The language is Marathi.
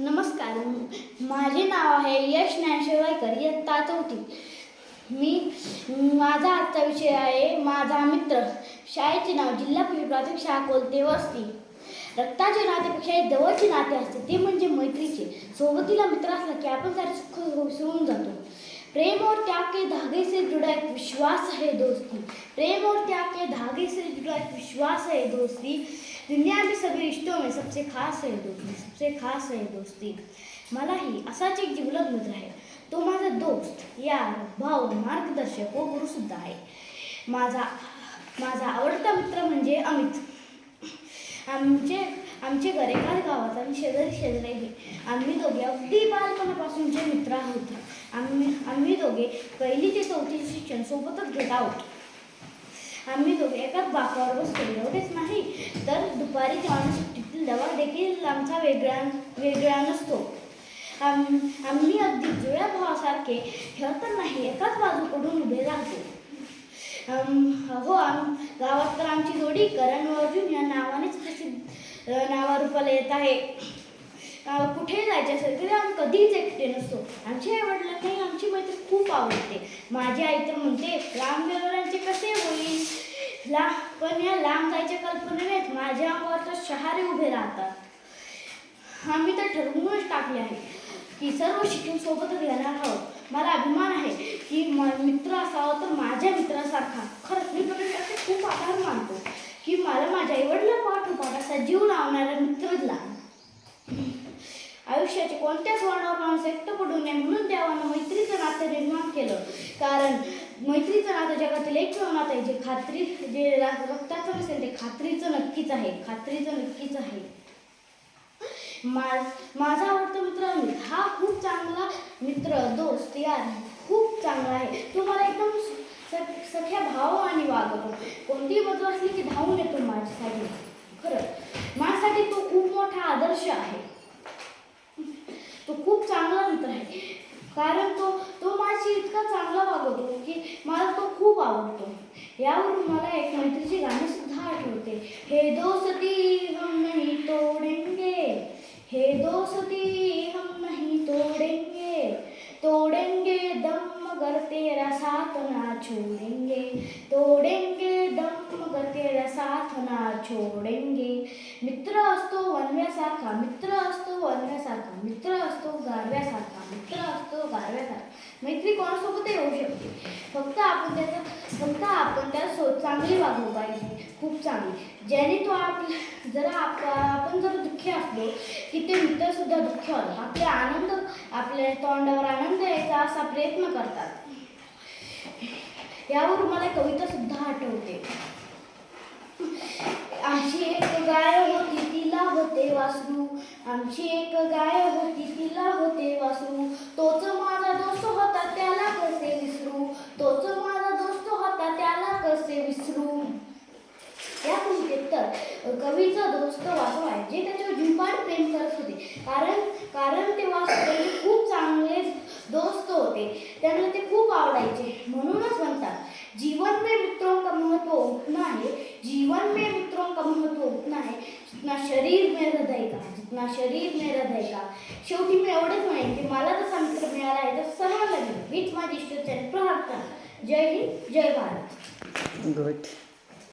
नमस्कार माझे नाव आहे यश ज्ञानशेवायकर इयत्ता चौथी मी माझा आजचा विषय आहे माझा मित्र. शाळेचे नाव जिल्हा प्राथमिक शाळा कोलते वस्ती. रक्ताचे नातेपेक्षा एक जवळचे नाते असते ते म्हणजे मैत्रीचे. सोबतीला मित्र असला की आपण सारे सुख विसरून जातो. प्रेम और त्याग के धागे से जुड़ा एक विश्वास है दोस्ती. प्रेम और त्याग के धागे से जुड़ा एक विश्वास है दोस्ती. दुनिया में सभी रिश्तों में सबसे खास है दोस्ती सबसे खास है दोस्ती। मलाही असाच एक जिवलग मित्र आहे तो माझा दोस्त यार भाऊ मार्गदर्शक व गुरुसुद्धा आहे। माझा माझा आवडता मित्र म्हणजे अमित। आमचे आमचे गरेकार गावात आणि शेजारी शेजारी हे आम्ही दोघे अगदी बालपणापासूनचे मित्र आहोत आम्ही आम्ही दोघे पहिली ते चौथीचे शिक्षण सोबतच घेत आहोत. आम्ही दोघे एकाच बाकावर बसतो एवढेच नाही. तर दुपारी जेवण सुट्टीतील दवा देखील आमचा वेगळा वेगळा नसतो. आम- आम्ही अगदी जुळ्या भावासारखे हे तर नाही एकाच बाजूकडून उभे राहतो. हो आम गावात तर आमची जोडी करण व अर्जुन या नावानेच प्रसिद्ध नावारूपाला येत आहे. कुठे जायचे असेल तरी आम्ही कधीच एकटे नसतो. आमच्या आई आमची मैत्री खूप आवडते. माझी आई तर म्हणते लांब गेलोरांचे कसे होईल? ला पण या लांब जायच्या कल्पनेत माझ्या अंगावर तर शहारे उभे राहतात. आम्ही तर ठरवूनच टाकले आहे की सर्व शिक्षण सोबतच घेणार आहोत. मला अभिमान आहे की मित्र असावा तर माझ्या मित्रासारखा. खरंच मी प्रत्येकाचे खूप आभार मानतो की मला माझ्या आईवडिला पाठोपाठ असा जीव लावणारा मित्र आयुष्याचे कोणत्याच वळणावर माणूस एकटं पडू नये म्हणून देवानं मैत्रीचं नातं निर्माण केलं? कारण मैत्रीचं नातं जगातील एक नातं आहे जे खात्री जे रक्ताचं नसेल ते खात्रीचं नक्कीच आहे. खात्रीचं नक्कीच आहे. मा- माझा आवडता मित्र अमित हा खूप चांगला मित्र दोस्त यार खूप चांगला आहे. तो मला एकदम स- सख्या आणि वागवतो. कोणतीही बदल असली की धावून येतो माझ्यासाठी. खरं माझ्यासाठी तो खूप मोठा आदर्श आहे. तो खूप चांगला मित्र आहे. कारण तो तो माझी इतका चांगला वागवतो की मला तो खूप आवडतो. यावरून मला एक मैत्रीचे गाणी सुद्धा आठवते. हे दोस्ती हम नाही तोडेंगे हे दोस्ती हम नहीं तोडेंगे तोडेंगे दम मगर तेरा साथ ना छोड़ेंगे तोडेंगे दम मगर साथ ना छोड़ेंगे मित्र असतो वनव्यासारखा मित्र असतो वनव्यासारखा मित्र असतो गारव्यासारखा मित्र असतो गारव्यासारखा मैत्री कोणासोबतही होऊ शकते. फक्त आपण त्याचा फक्त आपण त्याला सो चांगली वागवू पाहिजे. खूप चांगली. ज्याने तो आपला जरा आप आपण जर दुःखी असलो की ते मित्रसुद्धा दुःखी होतात. आपले आनंद आपल्या तोंडावर आनंद यायचा असा प्रयत्न करतात. यावर मला कविता सुद्धा आठवते. आमची एक गाय होती तिला होते वासरू. आमची एक गाय होती तिला होते वासरू. तोच माझा दोस्त होता त्याला कसे विसरू? तोच माझा दोस्त होता त्याला कसे विसरू? या कवितेत तर कवीचा दोस्त वासू आहे जे त्याच्यावर जीवपाड प्रेम करत होते. कारण कारण ते वासू खूप चांगले दोस्त होते. त्यांना ते खूप आवडायचे. म्हणून जीवन में मित्रों का महत्त्व उतना है जीवन में मित्रों का महत्त्व उतना है जितना शरीर में हृदय का जितना शरीर में हृदय का। शेवटी मी एवढंच म्हणेन की मला जसा मित्र मिळाला आहे तर सर्वांना मिळेल. हीच माझी ईश्वरचरण प्रार्थना जय हिंद जय भारत. गुड.